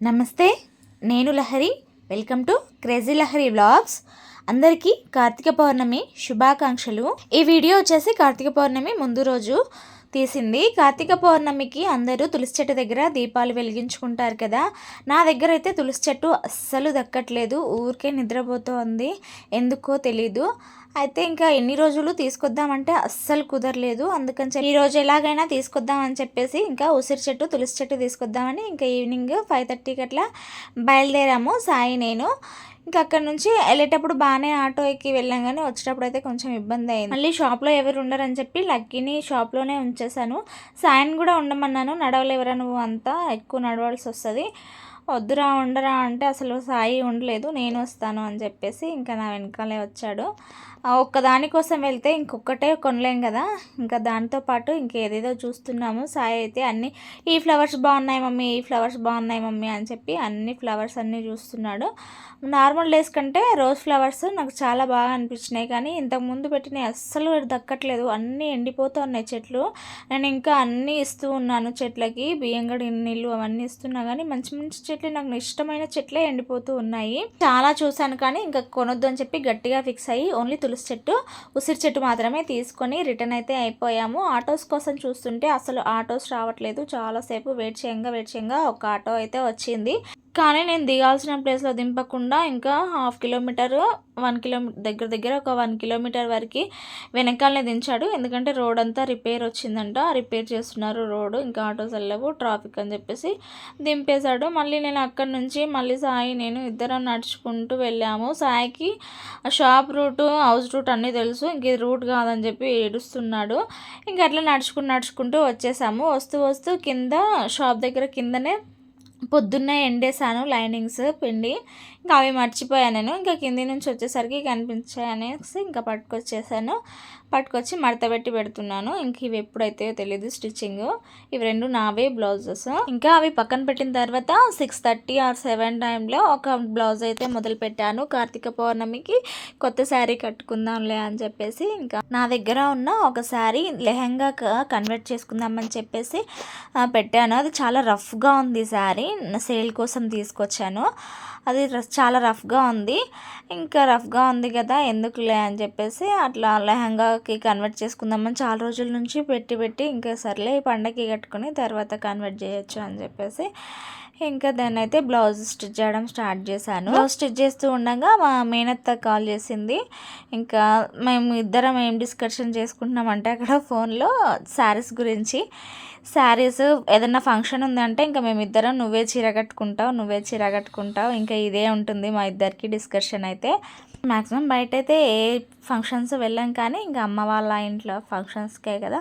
నమస్తే నేను Lahari. Welcome to crazy Lahari vlogs అందరికీ కార్తీక పౌర్ణమి శుభాకాంక్షలు. ఈ వీడియో వచ్చేసి కార్తీక పౌర్ణమి ముందు రోజు. తీసింది. కార్తీక పౌర్ణమికి అందరూ తులసి చెట్టు దగ్గర దీపాలు వెలిగించుకుంటారు కదా. నా దగ్గర అయితే తులసి చెట్టు అస్సలు దక్కట్లేదు. ఊరికే నిద్రపోతోంది. ఎందుకో తెలీదు. అయితే ఇంకా ఎన్ని రోజులు తీసుకొద్దామంటే అస్సలు కుదరలేదు. అందుకని చెప్పి ఈరోజు రోజు ఎలాగైనా తీసుకొద్దామని చెప్పేసి ఇంకా ఉసిరి చెట్టు తులసి చెట్టు తీసుకొద్దామని ఇంకా ఈవినింగ్ ఫైవ్ థర్టీకి అట్లా బయలుదేరాము. సాయి నేను. ఇంకా అక్కడ నుంచి వెళ్ళేటప్పుడు బాగానే ఆటో ఎక్కి వెళ్ళాం కానీ వచ్చేటప్పుడు అయితే కొంచెం ఇబ్బంది అయింది. మళ్ళీ షాప్లో ఎవరు ఉండరని చెప్పి లక్కీని షాప్లోనే ఉంచేసాను సాయన్ కూడా ఉండమన్నాను. నడవలేవరా నువ్వు అంతా? ఎక్కువ నడవాల్సి వస్తుంది. వద్దురా ఉండరా అంటే అసలు సాయి ఉండలేదు నేను వస్తాను అని చెప్పేసి ఇంకా నా వెనకాలే వచ్చాడు. ఒక్కదాని కోసం వెళ్తే ఇంకొకటే కొనలేం కదా? ఇంకా దానితో పాటు ఇంకేదేదో చూస్తున్నాము. సాయి అయితే అన్ని ఈ ఫ్లవర్స్ బాగున్నాయి మమ్మీ ఈ ఫ్లవర్స్ బాగున్నాయి మమ్మీ అని చెప్పి అన్ని ఫ్లవర్స్ అన్నీ చూస్తున్నాడు. నార్మల్ డేస్ కంటే రోజ్ ఫ్లవర్స్ నాకు చాలా బాగా అనిపించినాయి కానీ ఇంతకు ముందు పెట్టినవి అస్సలు దక్కట్లేదు. అన్నీ ఎండిపోతూ ఉన్నాయి చెట్లు. నేను ఇంకా అన్నీ ఇస్తూ ఉన్నాను చెట్లకి బియ్యంగడి నీళ్ళు అవన్నీ ఇస్తున్నా కానీ మంచి మంచి చెట్లు నాకు ఇష్టమైన చెట్లే ఎండిపోతూ ఉన్నాయి. చాలా చూశాను కానీ ఇంకా కొనొద్దు అని చెప్పి గట్టిగా ఫిక్స్ అయ్యి ఓన్లీ తులసి చెట్టు ఉసిరి చెట్టు మాత్రమే తీసుకొని రిటర్న్ అయితే అయిపోయాము. ఆటోస్ కోసం చూస్తుంటే అసలు ఆటోస్ రావట్లేదు. చాలాసేపు వెయిట్ చేయంగా వెయిట్ చేయంగా ఒక ఆటో అయితే వచ్చింది. కానీ నేను దిగాల్సిన ప్లేస్లో దింపకుండా ఇంకా హాఫ్ కిలోమీటర్ వన్ కిలోమీటర్ దగ్గర దగ్గర ఒక వన్ కిలోమీటర్ వరకు వెనకాలనే దించాడు. ఎందుకంటే రోడ్ అంతా రిపేర్ వచ్చిందంట. రిపేర్ చేస్తున్నారు రోడ్డు ఇంకా ఆటోస్ వెళ్ళవు. ట్రాఫిక్ అని చెప్పేసి దింపేశాడు. మళ్ళీ నేను అక్కడి నుంచి మళ్ళీ సాయి నేను ఇద్దరం నడుచుకుంటూ వెళ్ళాము. సాయికి షాప్ రూటు హౌస్ రూట్ అన్నీ తెలుసు. ఇంక ఇది రూట్ కాదని చెప్పి ఏడుస్తున్నాడు. ఇంకా అట్లా నడుచుకుంటూ నడుచుకుంటూ వచ్చేసాము. వస్తూ వస్తూ కింద షాప్ దగ్గర కిందనే పొద్దున్నే ఎండేసాను లైనింగ్స్ పిండి. ఇంకా అవి మర్చిపోయాను నేను. ఇంకా కింది నుంచి వచ్చేసరికి కనిపించాయి అనేసి ఇంకా పట్టుకొచ్చేసాను. పట్టుకొచ్చి మడత పెట్టి పెడుతున్నాను. ఇంక ఇవి ఎప్పుడైతే తెలియదు స్టిచ్చింగ్. ఇవి రెండు నావే బ్లౌజెస్. ఇంకా అవి పక్కన పెట్టిన తర్వాత సిక్స్ థర్టీ ఆర్ సెవెన్ టైంలో ఒక బ్లౌజ్ అయితే మొదలు పెట్టాను. కార్తీక పౌర్ణమికి కొత్త శారీ కట్టుకుందాంలే అని చెప్పేసి ఇంకా నా దగ్గర ఉన్న ఒక శారీ లెహంగా కన్వర్ట్ చేసుకుందామని చెప్పేసి పెట్టాను. అది చాలా రఫ్గా ఉంది శారీ. సేల్ కోసం తీసుకొచ్చాను. అది చాలా రఫ్గా ఉంది. ఇంకా రఫ్గా ఉంది కదా ఎందుకులే అని చెప్పేసి అట్లా లెహంగాకి కన్వర్ట్ చేసుకుందామని చాలా రోజుల నుంచి పెట్టి పెట్టి ఇంకా సర్లే ఈ పండగకి కట్టుకుని తర్వాత కన్వర్ట్ చేయొచ్చు అని చెప్పేసి ఇంకా దాన్ని అయితే బ్లౌజ్ స్టిచ్ చేయడం స్టార్ట్ చేశాను. బ్లౌజ్ స్టిచ్ చేస్తూ ఉండగా మా మేనత్త కాల్ చేసింది. ఇంకా మేము ఇద్దరం ఏం డిస్కషన్ చేసుకుంటున్నామంటే అక్కడ ఫోన్లో శారీస్ గురించి. శారీస్ ఏదన్నా ఫంక్షన్ ఉందంటే ఇంకా మేమిద్దరం నువ్వే చీర కట్టుకుంటావు నువ్వే చీర కట్టుకుంటావు ఇంకా ఇదే ఉంటుంది మా ఇద్దరికి డిస్కషన్ అయితే. మ్యాక్సిమం బయట అయితే ఏ ఫంక్షన్స్ వెళ్ళాం కానీ ఇంకా అమ్మ వాళ్ళ ఇంట్లో ఫంక్షన్స్కే కదా.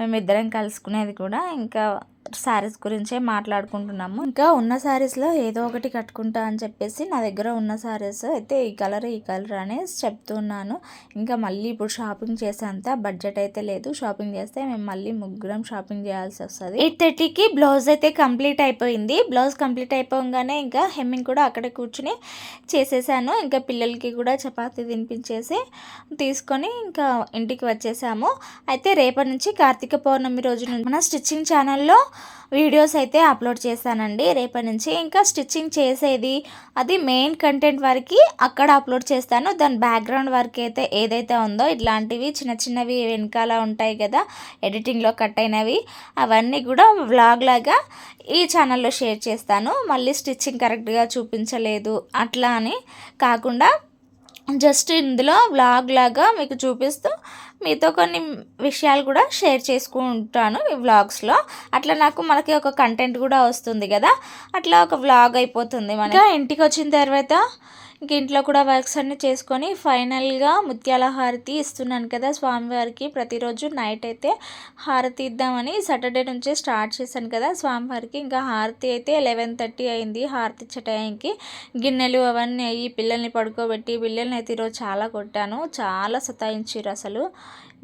మేమిద్దరం కలుసుకునేది కూడా. ఇంకా శారీస్ గురించే మాట్లాడుకుంటున్నాము. ఇంకా ఉన్న శారీస్లో ఏదో ఒకటి కట్టుకుంటా అని చెప్పేసి నా దగ్గర ఉన్న శారీస్ అయితే ఈ కలర్ ఈ కలర్ అనేసి చెప్తున్నాను. ఇంకా మళ్ళీ ఇప్పుడు షాపింగ్ చేసేంత బడ్జెట్ అయితే లేదు. షాపింగ్ చేస్తే మేము మళ్ళీ ముగ్గురం షాపింగ్ చేయాల్సి వస్తుంది. ఎయిట్ థర్టీకి బ్లౌజ్ అయితే కంప్లీట్ అయిపోయింది. బ్లౌజ్ కంప్లీట్ అయిపోగానే ఇంకా హెమ్మింగ్ కూడా అక్కడే కూర్చుని చేసేసాను. ఇంకా పిల్లలకి కూడా చపాతి తినిపించేసి తీసుకొని ఇంకా ఇంటికి వచ్చేసాము. అయితే రేపటి నుంచి కార్తీక పౌర్ణమి రోజు మన స్టిచ్చింగ్ ఛానల్లో వీడియోస్ అయితే అప్లోడ్ చేశానండి రేపటి నుంచి ఇంకా స్టిచ్చింగ్ చేసేది అది మెయిన్ కంటెంట్ వరకు అక్కడ అప్లోడ్ చేస్తాను. దాని బ్యాక్గ్రౌండ్ వర్క్ అయితే ఏదైతే ఉందో ఇట్లాంటివి చిన్న చిన్నవి వెనకాల ఉంటాయి కదా ఎడిటింగ్లో కట్ అయినవి అవన్నీ కూడా వ్లాగ్ లాగా ఈ ఛానల్లో షేర్ చేస్తాను. మళ్ళీ స్టిచ్చింగ్ కరెక్ట్గా చూపించలేదు అట్లా అని కాకుండా జస్ట్ ఇందులో వ్లాగ్ లాగా మీకు చూపిస్తూ మీతో కొన్ని విషయాలు కూడా షేర్ చేసుకుంటాను ఈ వ్లాగ్స్లో అట్లా నాకు మనకి ఒక కంటెంట్ కూడా వస్తుంది కదా. అట్లా ఒక వ్లాగ్ అయిపోతుంది మనకి. ఇంటికి వచ్చిన తర్వాత ఇంక ఇంట్లో కూడా వర్క్స్ అన్నీ చేసుకొని ఫైనల్గా ముత్యాల హారతి ఇస్తున్నాను కదా స్వామివారికి. ప్రతిరోజు నైట్ అయితే హారతి ఇద్దామని సాటర్డే నుంచే స్టార్ట్ చేశాను కదా స్వామివారికి. ఇంకా హారతి అయితే లెవెన్ థర్టీ అయింది హారతి ఇచ్చే టైంకి గిన్నెలు అవన్నీ అయ్యి పిల్లల్ని పడుకోబెట్టి పిల్లల్ని అయితే ఈరోజు చాలా కొట్టాను. చాలా సతాయించారు అసలు.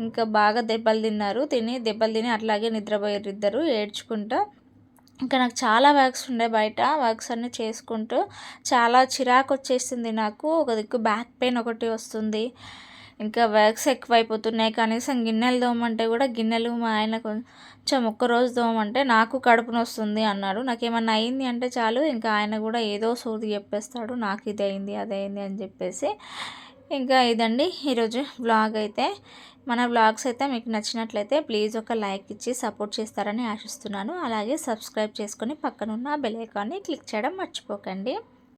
ఇంకా బాగా దెబ్బలు తిన్నారు. తిని దెబ్బలు తిని అట్లాగే నిద్రపోయారు ఇద్దరు ఏడ్చుకుంటా. ఇంకా నాకు చాలా వర్క్స్ ఉండే బయట వర్క్స్ అన్నీ చేసుకుంటూ చాలా చిరాకు వచ్చేసింది నాకు. ఒక దిక్కు బ్యాక్ పెయిన్ ఒకటి వస్తుంది. ఇంకా వర్క్స్ ఎక్కువైపోతున్నాయి. కనీసం గిన్నెలు తోమంటే కూడా గిన్నెలు మా ఆయన కొంచెం ఒక్కరోజు తోమంటే నాకు కడుపు నొస్తుంది అన్నాడు. నాకేమన్నా అయింది అంటే చాలు ఇంకా ఆయన కూడా ఏదో సోది చెప్పేస్తాడు. నాకు ఇది అయింది అది అని చెప్పేసి ఇంకా ఇదండి ఈరోజు బ్లాగ్ అయితే. మన బ్లాగ్స్ అయితే మీకు నచ్చినట్లయితే ప్లీజ్ ఒక లైక్ ఇచ్చి సపోర్ట్ చేస్తారని ఆశిస్తున్నాను. అలాగే సబ్స్క్రైబ్ చేసుకొని పక్కనున్న బెల్ ఐకాన్ని క్లిక్ చేయడం మర్చిపోకండి.